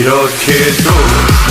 이렇게도